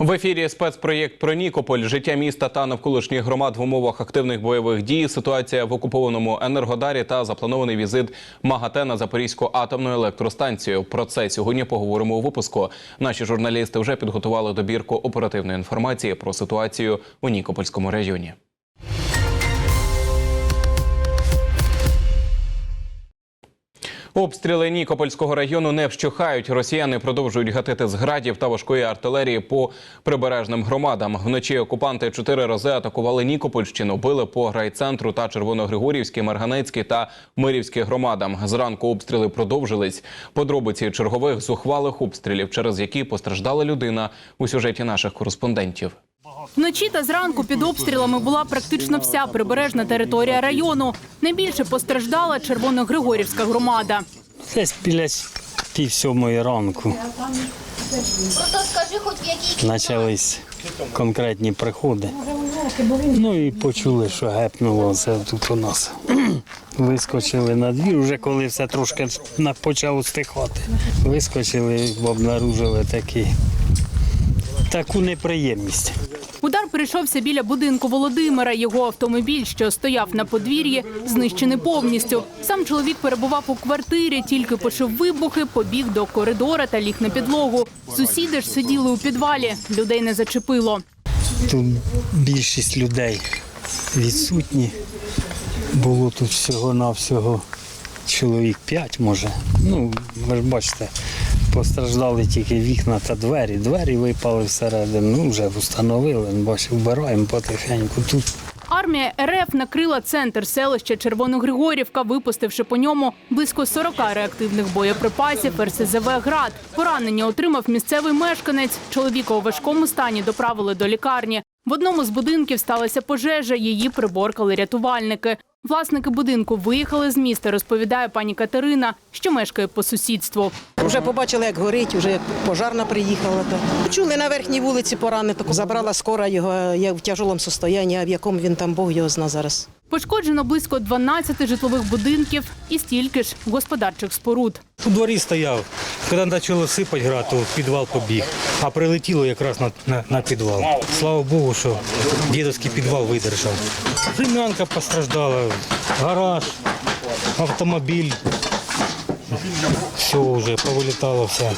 В ефірі спецпроєкт про Нікополь, життя міста та навколишніх громад в умовах активних бойових дій, ситуація в окупованому енергодарі та запланований візит МАГАТЕ на Запорізьку атомну електростанцію. Про це сьогодні поговоримо у випуску. Наші журналісти вже підготували добірку оперативної інформації про ситуацію у Нікопольському районі. Обстріли Нікопольського району не вщухають. Росіяни продовжують гатити з градів та важкої артилерії по прибережним громадам. Вночі окупанти чотири рази атакували Нікопольщину, били по райцентру та Червоногригорівській, Марганецькій та Мирівській громадам. Зранку обстріли продовжились. Подробиці чергових зухвалих обстрілів, через які постраждала людина у сюжеті наших кореспондентів. Вночі та зранку під обстрілами була практично вся прибережна територія району. Найбільше постраждала Червоногригорівська громада. Десь біля пів сьомої ранку почались конкретні приходи. Ну і почули, що гепнуло це тут у нас. Вискочили на двір, вже коли все трошки почало стихати. Вискочили, обнаружили такі, таку неприємність. Удар прийшовся біля будинку Володимира. Його автомобіль, що стояв на подвір'ї, знищений повністю. Сам чоловік перебував у квартирі, тільки почув вибухи, побіг до коридора та ліг на підлогу. Сусіди ж сиділи у підвалі. Людей не зачепило. Тут більшість людей відсутні. Було тут всього-навсього чоловік п'ять, може. Ну, ви ж бачите, постраждали тільки вікна та двері. Двері випали всередину, ну вже встановили, бачите, вбираємо потихеньку. Тут Армія РФ накрила центр селища Червоногригорівка, випустивши по ньому близько 40 реактивних боєприпасів РСЗВ «Град». Поранення отримав місцевий мешканець. Чоловіка у важкому стані доправили до лікарні. В одному з будинків сталася пожежа, її приборкали рятувальники. Власники будинку виїхали з міста, розповідає пані Катерина, що мешкає по сусідству. Вже побачили, як горить, вже пожарна приїхала. Чули на верхній вулиці поранити. забрала скора його, я в тяжелому стані, а в якому він там Бог його зна зараз. Пошкоджено близько 12 житлових будинків і стільки ж господарчих споруд. У дворі стояв. Коли почало сипати град, то підвал побіг. А прилетіло якраз на, на, на підвал. Слава Богу, що дідовський підвал видержав. Рем'янка постраждала, гараж, автомобіль. Все вже повилітало все.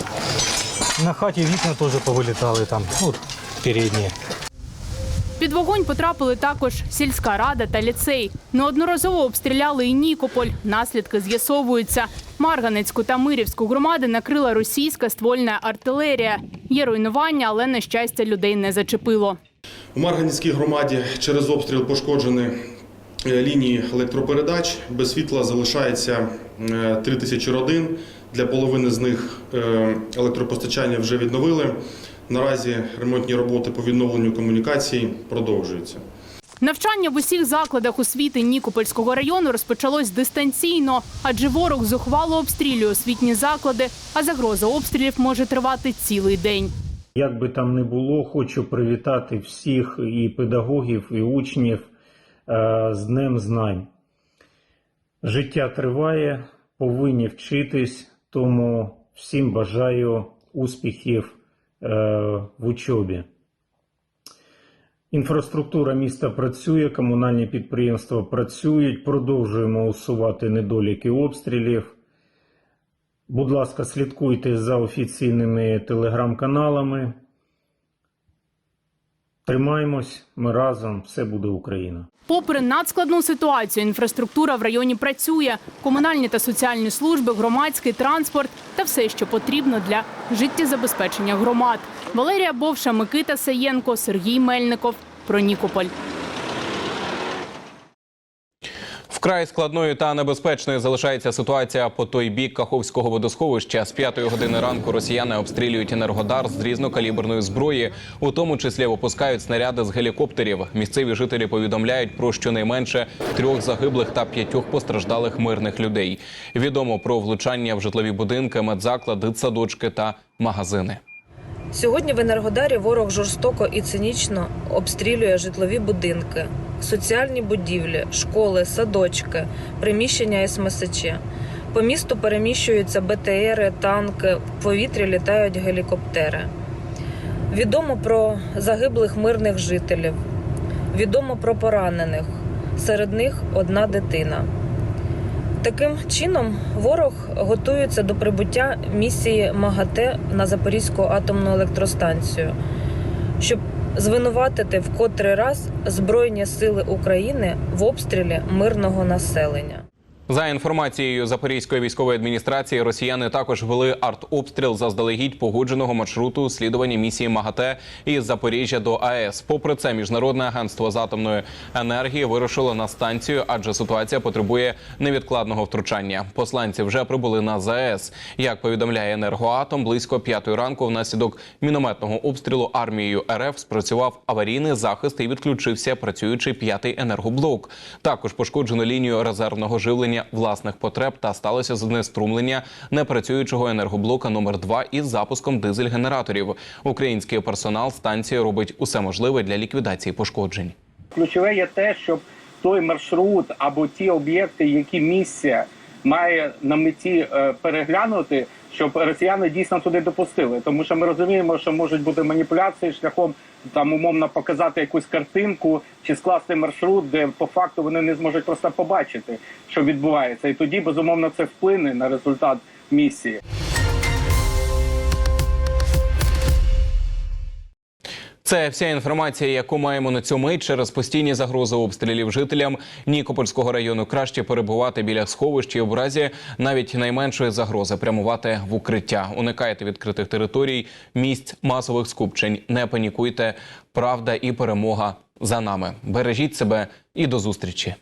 На хаті вікна теж повилітали там, ну, передні. Під вогонь потрапили також сільська рада та ліцей. Неодноразово обстріляли і Нікополь. Наслідки з'ясовуються. Марганецьку та Мирівську громади накрила російська ствольна артилерія. Є руйнування, але на щастя людей не зачепило. У Марганецькій громаді через обстріл пошкоджені е, лінії електропередач. Без світла залишається е, 3 тисячі родин. Для половини з них е, електропостачання вже відновили. Наразі ремонтні роботи по відновленню комунікацій продовжуються. Навчання в усіх закладах освіти Нікопольського району розпочалось дистанційно, адже ворог зухвало обстрілює освітні заклади, а загроза обстрілів може тривати цілий день. Як би там не було, хочу привітати всіх і педагогів, і учнів е, з Днем Знань. Життя триває, повинні вчитись, тому всім бажаю успіхів в учобі. Інфраструктура міста працює, комунальні підприємства працюють, продовжуємо усувати недоліки обстрілів. Будь ласка, слідкуйте за офіційними телеграм-каналами. Тримаємось, ми разом, все буде Україна. Попри надскладну ситуацію, інфраструктура в районі працює. Комунальні та соціальні служби, громадський транспорт та все, що потрібно для життєзабезпечення громад. Валерія Бовша, Микита Саєнко, Сергій Мельников. Про Нікополь. Вкрай складною та небезпечною залишається ситуація по той бік Каховського водосховища. З п'ятої години ранку росіяни обстрілюють енергодар з різнокаліберної зброї, у тому числі випускають снаряди з гелікоптерів. Місцеві жителі повідомляють про щонайменше трьох загиблих та п'ятьох постраждалих мирних людей. Відомо про влучання в житлові будинки, медзаклади, дитсадочки та магазини. Сьогодні в Енергодарі ворог жорстоко і цинічно обстрілює житлові будинки, соціальні будівлі, школи, садочки, приміщення СМСЧ. По місту переміщуються БТРи, танки, в повітрі літають гелікоптери. Відомо про загиблих мирних жителів, відомо про поранених. Серед них одна дитина. Таким чином, ворог готується до прибуття місії МАГАТЕ на Запорізьку атомну електростанцію, щоб звинуватити в котрий раз Збройні сили України в обстрілі мирного населення. За інформацією Запорізької військової адміністрації, росіяни також вели артобстріл заздалегідь погодженого маршруту слідування місії МАГАТЕ із Запоріжжя до АЕС. Попри це, міжнародне агентство з атомної енергії вирушило на станцію, адже ситуація потребує невідкладного втручання. Посланці вже прибули на ЗАЕС. Як повідомляє енергоатом, близько п'ятої ранку внаслідок мінометного обстрілу армією РФ спрацював аварійний захист і відключився працюючий п'ятий енергоблок. Також пошкоджено лінію резервного живлення власних потреб та сталося знеструмлення непрацюючого енергоблока номер 2 із запуском дизель-генераторів. Український персонал станції робить усе можливе для ліквідації пошкоджень. Ключове є те, щоб той маршрут або ті об'єкти, які місія має на меті е, переглянути, щоб росіяни дійсно туди допустили. Тому що ми розуміємо, що можуть бути маніпуляції шляхом там умовно показати якусь картинку чи скласти маршрут, де по факту вони не зможуть просто побачити, що відбувається, і тоді безумовно це вплине на результат місії. Це вся інформація, яку маємо на цю мить через постійні загрози обстрілів жителям Нікопольського району. Краще перебувати біля сховищ і в разі навіть найменшої загрози прямувати в укриття. Уникайте відкритих територій, місць масових скупчень. Не панікуйте. Правда і перемога за нами. Бережіть себе і до зустрічі.